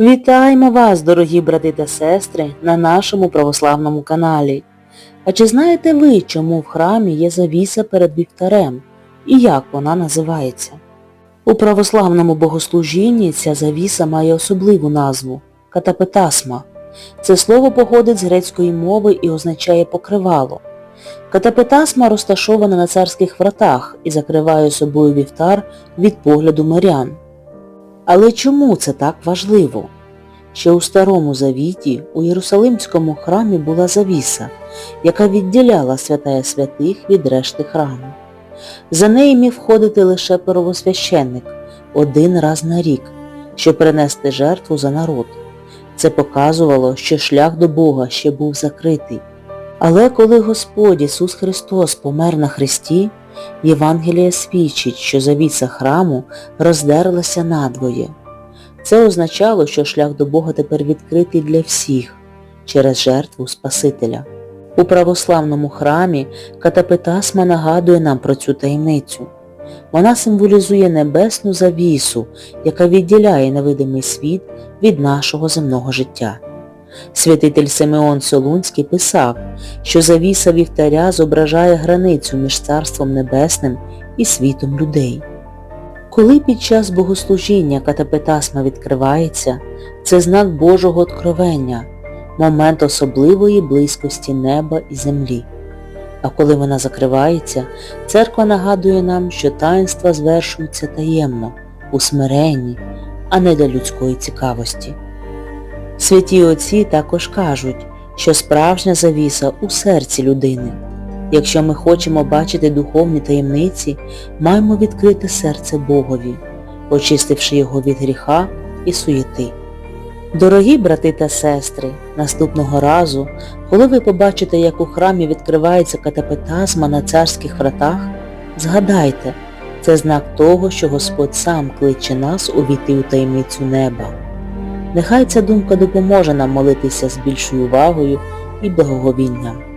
Вітаємо вас, дорогі брати та сестри, на нашому православному каналі. А чи знаєте ви, чому в храмі є завіса перед вівтарем і як вона називається? У православному богослужінні ця завіса має особливу назву – катапетасма. Це слово походить з грецької мови і означає покривало. Катапетасма розташована на царських вратах і закриває собою вівтар від погляду мирян. Але чому це так важливо? Ще у Старому Завіті у Єрусалимському храмі була завіса, яка відділяла святая святих від решти храму. За неї міг входити лише первосвященник один раз на рік, щоб принести жертву за народ. Це показувало, що шлях до Бога ще був закритий. Але коли Господь Ісус Христос помер на хресті, Євангеліє свідчить, що завіса храму роздерлася надвоє. Це означало, що шлях до Бога тепер відкритий для всіх через жертву Спасителя. У православному храмі катапетасма нагадує нам про цю таємницю. Вона символізує небесну завісу, яка відділяє невидимий світ від нашого земного життя. Святитель Симеон Солунський писав, що завіса вівтаря зображає границю між Царством Небесним і світом людей. Коли під час богослужіння катапетасма відкривається, це знак Божого откровення, момент особливої близькості неба і землі. А коли вона закривається, церква нагадує нам, що таїнства звершуються таємно, у смиренні, а не для людської цікавості. Святі отці також кажуть, що справжня завіса у серці людини. Якщо ми хочемо бачити духовні таємниці, маємо відкрити серце Богові, очистивши його від гріха і суєти. Дорогі брати та сестри, наступного разу, коли ви побачите, як у храмі відкривається катапетазма на царських вратах, згадайте, це знак того, що Господь сам кличе нас увійти у таємницю неба. Нехай ця думка допоможе нам молитися з більшою увагою і благоговінням.